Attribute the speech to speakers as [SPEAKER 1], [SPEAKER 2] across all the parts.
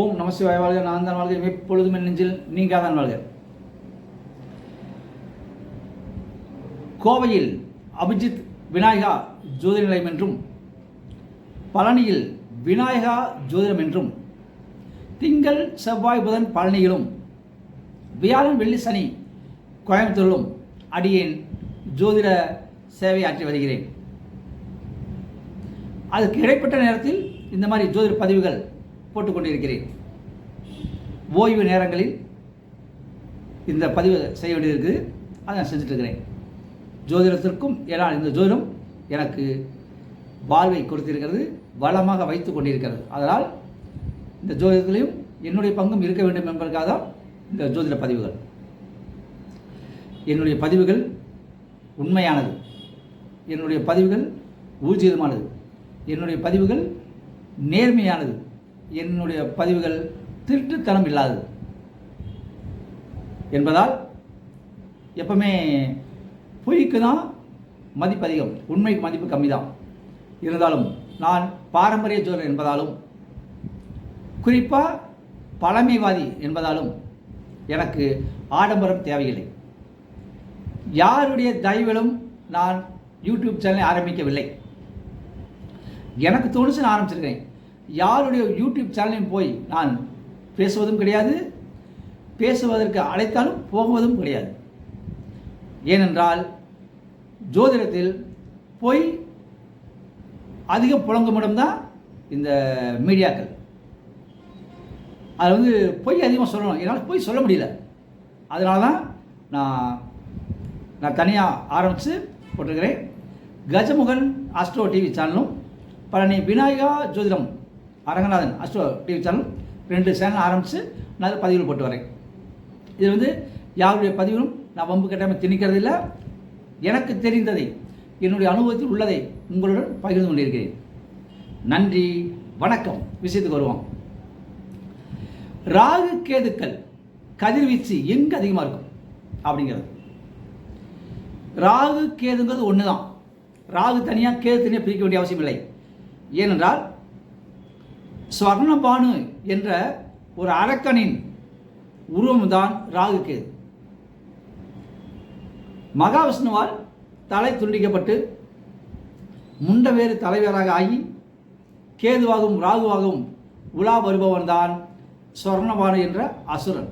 [SPEAKER 1] ஓம் நமசிவாய வாழ்க நான் தான் வாழ்க எப்பொழுதும் என் நெஞ்சில் நீங்காதான் வாழ்க. கோவையில் அபிஜித் விநாயகா ஜோதிட நிலையம் என்றும் பழனியில் விநாயகா ஜோதிடம் என்றும் திங்கள் செவ்வாய் புதன் பழனியிலும் வியாழன் வெள்ளி சனி கோயம்புத்தூரிலும் அடியேன் ஜோதிட சேவை ஆற்றி வருகிறேன். அதுக்கு இடைப்பட்ட நேரத்தில் இந்த மாதிரி ஜோதிட பதிவுகள் போட்டுக்கொண்டிருக்கிறேன். ஓய்வு நேரங்களில் இந்த பதிவு செய்ய வேண்டியது அதை நான் செஞ்சிட்ருக்கிறேன் ஜோதிடத்திற்கும் ஏன்னா இந்த ஜோதிடம் எனக்கு வாழ்வை கொடுத்திருக்கிறது வளமாக வைத்து கொண்டிருக்கிறது. அதனால் இந்த ஜோதிடத்திலையும் என்னுடைய பங்கும் இருக்க வேண்டும் என்பதற்காக தான் இந்த ஜோதிட பதிவுகள். என்னுடைய பதிவுகள் உண்மையானது. என்னுடைய பதிவுகள் ஊர்ஜிதமானது. என்னுடைய பதிவுகள் நேர்மையானது. என்னுடைய பதிவுகள் திருட்டுத்தனம் இல்லாதது. என்பதால் எப்பவுமே பொய்க்கு தான் மதிப்பு அதிகம் உண்மைக்கு மதிப்பு கம்மி தான். இருந்தாலும் நான் பாரம்பரிய ஜோதிடர் என்பதாலும் குறிப்பாக பழமைவாதி என்பதாலும் எனக்கு ஆடம்பரம் தேவையில்லை. யாருடைய தயவிலும் நான் யூடியூப் சேனலை ஆரம்பிக்கவில்லை. எனக்கு தோணுச்சு நான் ஆரம்பிச்சிருக்கேன் யாருடைய யூடியூப் சேனலையும் போய் நான் பேசுவதும் கிடையாது பேசுவதற்கு அழைத்தாலும் போகுவதும் கிடையாது. ஏனென்றால் ஜோதிடத்தில் பொய் அதிகம் புழங்கும் இடம்தான் இந்த மீடியாக்கள். அது வந்து பொய் அதிகமாக சொல்லணும். என்னால் பொய் சொல்ல முடியல. அதனால தான் நான் நான் தனியாக ஆரம்பித்து போட்டிருக்கிறேன். கஜமுகன் ஆஸ்ட்ரோ டிவி சேனலும் பழனி விநாயகா ஜோதிடம் அரங்கநாதன் அஸ்ட்ரோ டிவி சேனல் ரெண்டு சேனல் ஆரம்பித்து நான் அதில் பதிவுகள் போட்டு வரேன். இது வந்து யாருடைய பதிவிலும் நான் வம்பு கட்டாமல் திணிக்கிறது இல்லை. எனக்கு தெரிந்ததை என்னுடைய அனுபவத்தில் உள்ளதை உங்களுடன் பகிர்ந்து கொண்டிருக்கிறேன். நன்றி வணக்கம். விஷயத்துக்கு வருவோம். ராகு கேதுக்கள் கதிர்வீச்சு எங்கே அதிகமாக இருக்கும்? அப்படிங்கிறது. ராகு கேதுங்கிறது ஒன்று தான் ராகு தனியாக கேது தனியாக பிரிக்க வேண்டிய அவசியம் இல்லை ஏனென்றால் ஸ்வர்ணபானு என்ற ஒரு அரக்கனின் உருவம்தான் ராகு கேது மகாவிஷ்ணுவால் தலை துண்டிக்கப்பட்டு முண்டவேறு தலைவராக ஆகி கேதுவாகவும் ராகுவாகவும் உலா வருபவன் தான் ஸ்வர்ணபானு என்ற அசுரன்.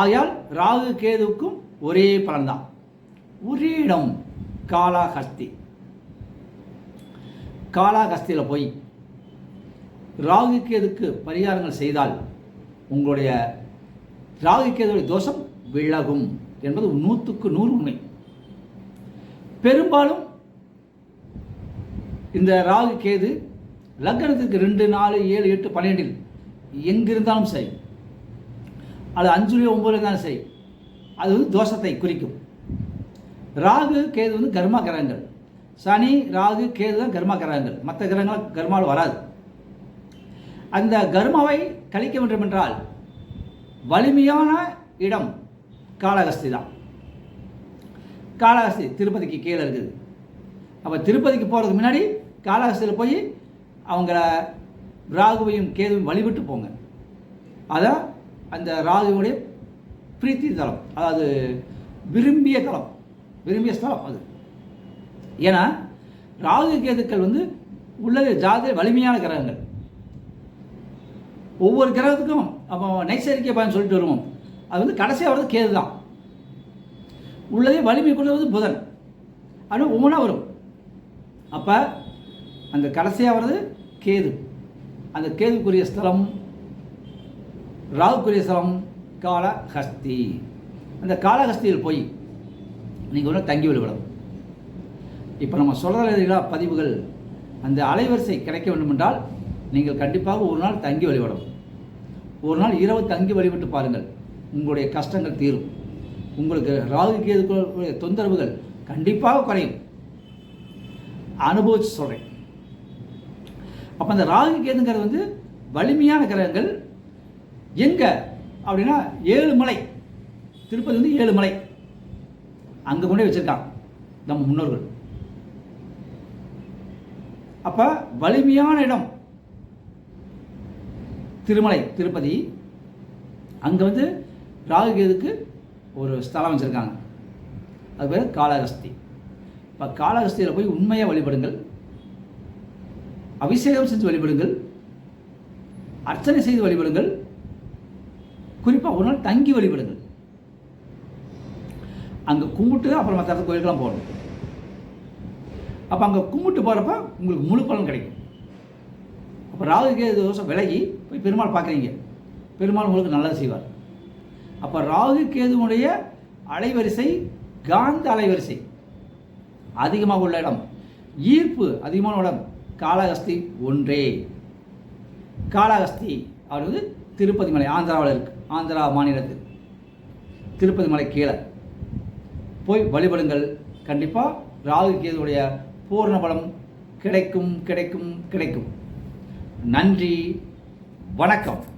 [SPEAKER 1] ஆகையால் ராகு கேதுவுக்கும் ஒரே பலன்தான். ஒரே இடம் காலாஹஸ்தி காலாஹஸ்தியில் போய் ராகு கேதுக்கு பரிகாரங்கள் செய்தால் உங்களுடைய ராகு கேதுடைய தோஷம் விலகும் என்பது நூற்றுக்கு நூறு உண்மை. பெரும்பாலும் இந்த ராகு கேது லக்னத்துக்கு ரெண்டு நாலு ஏழு எட்டு பன்னெண்டில் எங்கிருந்தாலும் சரி அது அஞ்சுலேயோ ஒம்பதுல இருந்தாலும் சரி அது வந்து தோஷத்தை குறிக்கும். ராகு கேது வந்து கர்மா கிரகங்கள். சனி ராகு கேது தான் கர்மா கிரகங்கள். மற்ற கிரகங்கள் கர்மாவில் வராது. அந்த கர்மாவை கழிக்க வேண்டும் என்றால் வலிமையான இடம் காளகஸ்தி தான். காளகஸ்தி திருப்பதிக்கு கீழே இருக்குது. அப்போ திருப்பதிக்கு போகிறதுக்கு முன்னாடி காளகஸ்தியில் போய் அவங்கள ராகுவையும் கேதுவையும் வழிபட்டு போங்க. அதான் அந்த ராகுவுடைய பிரீத்தி தலம் அதாவது விரும்பிய தலம் விரும்பிய ஸ்தலம் அது. ஏன்னா ராகு கேதுக்கள் வந்து உள்ளது ஜாதி வலிமையான கிரகங்கள். ஒவ்வொரு கிரகத்துக்கும் அப்போ நைசரிக்க பயன் சொல்லிட்டு வருவோம். அது வந்து கடைசியாக வர்றது கேது தான். உள்ளதே வலிமை கொள்வது புதன். ஆனால் ஒவ்வொன்றா வரும். அப்போ அந்த கடைசியாக வர்றது கேது. அந்த கேதுக்குரிய ஸ்தலம் ராகுக்குரிய ஸ்தலம் காலஹஸ்தி. அந்த காலஹஸ்தியில் போய் நீங்கள் ஒன்று தங்கி விழுவிடும் இப்போ நம்ம சொல்கிற பதிவுகள் அந்த அலைவரிசை கிடைக்க வேண்டும் என்றால் நீங்கள் கண்டிப்பாக ஒரு நாள் தங்கி வழிபடும் ஒரு நாள் இரவு தங்கி வழிபட்டு பாருங்கள். உங்களுடைய கஷ்டங்கள் தீரும். உங்களுக்கு ராகு கேதுக்களுடைய தொந்தரவுகள் கண்டிப்பாக குறையும். அனுபவிச்சு சொல்கிறேன் அப்போ அந்த ராகு கேதுங்கிறது வந்து வலிமையான கிரகங்கள். எங்கே? அப்படின்னா ஏழு மலை. திருப்பதி வந்து ஏழு மலை. அங்கே கொண்டே வச்சுருக்காங்க நம்ம முன்னோர்கள். அப்போ வலிமையான இடம். திருமலை திருப்பதி. அங்கே வந்து ராகு கேதுக்கு ஒரு ஸ்தலம் வச்சுருக்காங்க. அது பேர் காளஹஸ்தி. இப்போ காளஹஸ்தியில் போய் உண்மையாக வழிபடுங்கள். அபிஷேகம் செஞ்சு வழிபடுங்கள். அர்ச்சனை செய்து வழிபடுங்கள். குறிப்பாக ஒரு நாள் தங்கி வழிபடுங்கள். அங்கே கும்பிட்டு அப்புறம் மற்ற இடத்துல கோயிலுக்கெல்லாம் போகணும். அப்போ அங்கே கும்பிட்டு போகிறப்ப உங்களுக்கு முழு பலன் கிடைக்கும். அப்போ ராகு கேது தோஷம் விலகி போய் பெருமாள் பார்க்குறீங்க. பெருமாள் உங்களுக்கு நல்லது செய்வார். அப்போ ராகு கேதுவுடைய அலைவரிசை காந்த அலைவரிசை. அதிகமாக உள்ள இடம். ஈர்ப்பு அதிகமான இடம். காளகஸ்தி ஒன்றே. காளஹஸ்தி அவர் திருப்பதி மலை ஆந்திராவில் இருக்கு. ஆந்திரா மாநிலத்தில். திருப்பதி மலை கீழே. போய் வழிபடுங்கள். கண்டிப்பாக ராகு கேதுவுடைய பூர்ண பலம் கிடைக்கும் கிடைக்கும் கிடைக்கும். நன்றி வணக்கம்.